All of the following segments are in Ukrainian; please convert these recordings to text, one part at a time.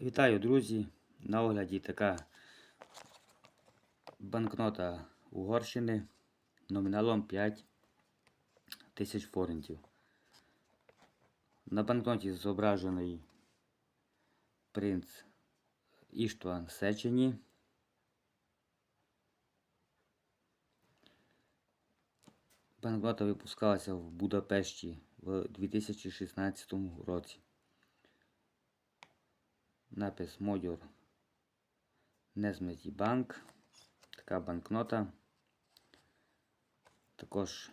Вітаю, друзі! На огляді така банкнота Угорщини номіналом 5 тисяч форентів. На банкноті зображений принц Іштван Сечені. Банкнота випускалася в Будапешті в 2016 році. Напис Модьор Незметі Банк. Така банкнота. Також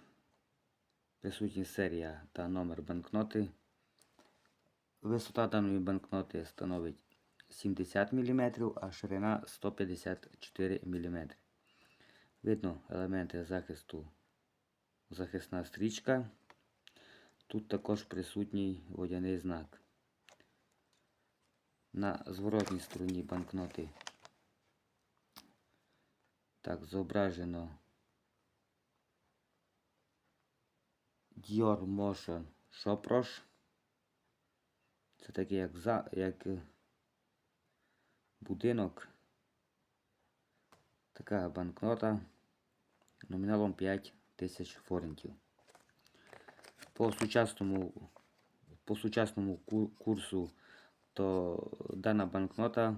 присутні серія та номер банкноти. Висота даної банкноти становить 70 мм, а ширина 154 мм. Видно елементи захисту, захисна стрічка. Тут також присутній водяний знак. На зворотній стороні банкноти так зображено Dior Motion Shoprosh. Це такий як, за, як е, будинок. Така банкнота номіналом 5 тисяч форентів. По сучасному, по сучасному курсу то дана банкнота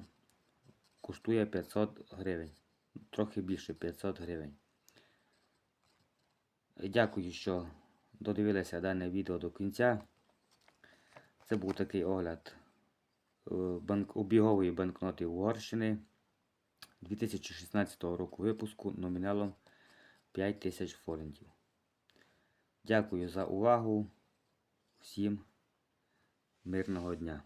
коштує 500 гривень. Трохи більше 500 гривень. Дякую, що додивилися дане відео до кінця. Це був такий огляд е, банк, обігової банкноти Угорщини 2016 року випуску номіналом 5000 форентів. Дякую за увагу. Всім мирного дня!